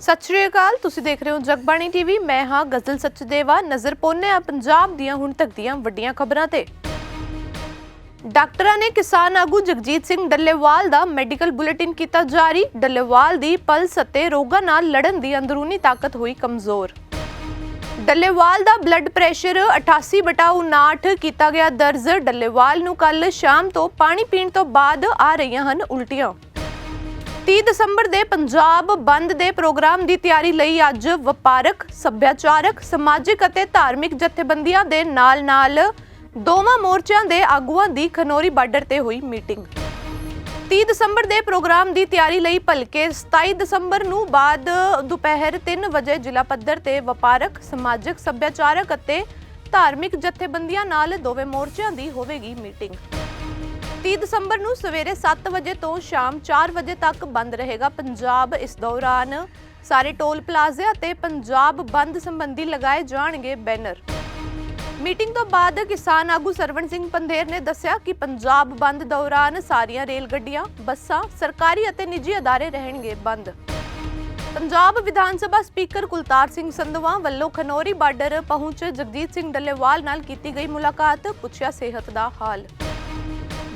ਸਤਿ ਸ਼੍ਰੀ ਅਕਾਲ, ਤੁਸੀਂ ਦੇਖ ਰਹੇ ਹੋ ਜਗਬਾਣੀ ਟੀਵੀ। ਮੈਂ ਹਾਂ ਗਜ਼ਲ ਸੱਚਦੇਵਾ। ਨਜ਼ਰ ਪਾਉਂਦੇ ਆ ਪੰਜਾਬ ਦੀਆਂ ਹੁਣ ਤੱਕ ਦੀਆਂ ਵੱਡੀਆਂ ਖਬਰਾਂ ਤੇ। ਡਾਕਟਰਾਂ ਨੇ ਕਿਸਾਨ ਆਗੂ ਜਗਜੀਤ ਸਿੰਘ ਡੱਲੇਵਾਲ ਦਾ ਮੈਡੀਕਲ ਬੁਲੇਟਿਨ ਕੀਤਾ ਜਾਰੀ। ਡੱਲੇਵਾਲ ਦੀ ਪਲਸ ਅਤੇ ਰੋਗਾਂ ਨਾਲ ਲੜਨ ਦੀ ਅੰਦਰੂਨੀ ਤਾਕਤ ਹੋਈ ਕਮਜ਼ੋਰ। ਡੱਲੇਵਾਲ ਦਾ ਬਲੱਡ ਪ੍ਰੈਸ਼ਰ 88/59 ਕੀਤਾ ਗਿਆ ਦਰਜ। ਡੱਲੇਵਾਲ ਨੂੰ ਕੱਲ ਸ਼ਾਮ ਤੋਂ ਪਾਣੀ ਪੀਣ ਤੋਂ ਬਾਅਦ ਆ ਰਹੀਆਂ ਹਨ ਉਲਟੀਆਂ। 30 ਦਸੰਬਰ ਦੇ ਪੰਜਾਬ ਬੰਦ ਦੇ ਪ੍ਰੋਗਰਾਮ ਦੀ ਤਿਆਰੀ ਲਈ ਅੱਜ ਵਪਾਰਕ, ਸੱਭਿਆਚਾਰਕ, ਸਮਾਜਿਕ ਅਤੇ ਧਾਰਮਿਕ ਜਥੇਬੰਦੀਆਂ ਦੇ ਨਾਲ-ਨਾਲ ਦੋਵਾਂ ਮੋਰਚਿਆਂ ਦੇ ਆਗੂਆਂ ਦੀ ਖਨੋਰੀ ਬਾਰਡਰ ਤੇ ਹੋਈ ਮੀਟਿੰਗ। 30 ਦਸੰਬਰ ਦੇ ਪ੍ਰੋਗਰਾਮ ਦੀ ਤਿਆਰੀ ਲਈ ਭਲਕੇ 27 ਦਸੰਬਰ ਨੂੰ ਬਾਅਦ ਦੁਪਹਿਰ 3 ਵਜੇ ਜ਼ਿਲ੍ਹਾ ਪੱਧਰ ਤੇ ਵਪਾਰਕ, ਸਮਾਜਿਕ, ਸੱਭਿਆਚਾਰਕ ਅਤੇ ਧਾਰਮਿਕ ਜਥੇਬੰਦੀਆਂ ਨਾਲ ਦੋਵੇਂ ਮੋਰਚਿਆਂ ਦੀ ਹੋਵੇਗੀ ਮੀਟਿੰਗ। 30 ਦਸੰਬਰ ਨੂੰ ਸਵੇਰੇ 7 ਵਜੇ ਤੋਂ ਸ਼ਾਮ 4 ਵਜੇ ਤੱਕ ਬੰਦ ਰਹੇਗਾ ਪੰਜਾਬ। ਇਸ ਦੌਰਾਨ ਸਾਰੇ ਟੋਲ ਪਲਾਜ਼ੇ ਅਤੇ ਪੰਜਾਬ ਬੰਦ ਸੰਬੰਧੀ ਲਗਾਏ ਜਾਣਗੇ ਬੈਨਰ। ਮੀਟਿੰਗ ਤੋਂ ਬਾਅਦ ਕਿਸਾਨ ਆਗੂ ਸਰਵਣ ਸਿੰਘ ਪੰਧੇਰ ਨੇ ਦੱਸਿਆ ਕਿ ਪੰਜਾਬ ਬੰਦ ਦੌਰਾਨ ਸਾਰੀਆਂ ਰੇਲ ਗੱਡੀਆਂ ਬੱਸਾਂ ਸਰਕਾਰੀ ਅਤੇ ਨਿੱਜੀ ਅਦਾਰੇ ਰਹਿਣਗੇ ਬੰਦ। ਪੰਜਾਬ ਵਿਧਾਨ ਸਭਾ ਸਪੀਕਰ ਕੁਲਤਾਰ ਸਿੰਘ ਸੰਧਵਾ ਵੱਲੋਂ ਖਨੌਰੀ ਬਾਰਡਰ ਪਹੁੰਚ ਜਗਜੀਤ ਸਿੰਘ ਡੱਲੇਵਾਲ ਨਾਲ ਕੀਤੀ ਗਈ ਮੁਲਾਕਾਤ, ਪੁੱਛਿਆ ਸਿਹਤ ਦਾ ਹਾਲ।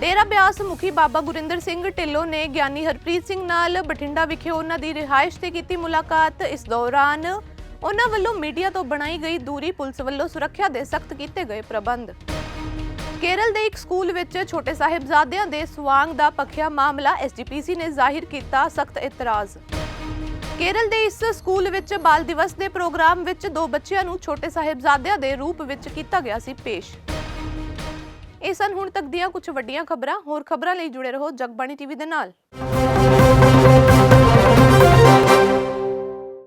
ਡੇਰਾ ਬਿਆਸ ਮੁਖੀ ਬਾਬਾ ਗੁਰਿੰਦਰ ਸਿੰਘ ਢਿੱਲੋਂ ਨੇ ਗਿਆਨੀ ਹਰਪ੍ਰੀਤ ਸਿੰਘ ਨਾਲ ਬਠਿੰਡਾ ਵਿਖੇ ਉਹਨਾਂ ਦੀ ਰਿਹਾਇਸ਼ ਤੇ ਕੀਤੀ ਮੁਲਾਕਾਤ। ਇਸ ਦੌਰਾਨ ਉਹਨਾਂ ਵੱਲੋਂ ਮੀਡੀਆ ਤੋਂ ਬਣਾਈ ਗਈ ਦੂਰੀ ਪੁਲਿਸ ਵੱਲੋਂ ਸੁਰੱਖਿਆ ਦੇ ਸਖਤ ਕੀਤੇ ਗਏ ਪ੍ਰਬੰਧ। ਕੇਰਲ ਦੇ ਇੱਕ ਸਕੂਲ ਵਿੱਚ ਛੋਟੇ ਸਾਹਿਬਜ਼ਾਦਿਆਂ ਦੇ ਸਵਾਂਗ ਦਾ ਪੱਖਿਆ ਮਾਮਲਾ ਐਸਜੀਪੀਸੀ ਨੇ ਜ਼ਾਹਿਰ ਕੀਤਾ, ਸਖਤ ਇਤਰਾਜ਼। ਕੇਰਲ ਦੇ ਇਸ ਸਕੂਲ ਵਿੱਚ ਬਾਲ ਦਿਵਸ ਦੇ ਪ੍ਰੋਗਰਾਮ ਵਿੱਚ ਦੋ ਬੱਚਿਆਂ ਨੂੰ ਛੋਟੇ ਸਾਹਿਬਜ਼ਾਦਿਆਂ ਦੇ ਰੂਪ ਵਿੱਚ ਕੀਤਾ ਗਿਆ ਸੀ ਪੇਸ਼। ਇਹ ਸਨ ਹੁਣ ਤੱਕ ਦੀਆਂ ਕੁਝ ਵੱਡੀਆਂ ਖਬਰਾਂ। ਹੋਰ ਖਬਰਾਂ ਲਈ ਜੁੜੇ ਰਹੋ ਜਗਬਾਣੀ ਟੀਵੀ ਦੇ ਨਾਲ।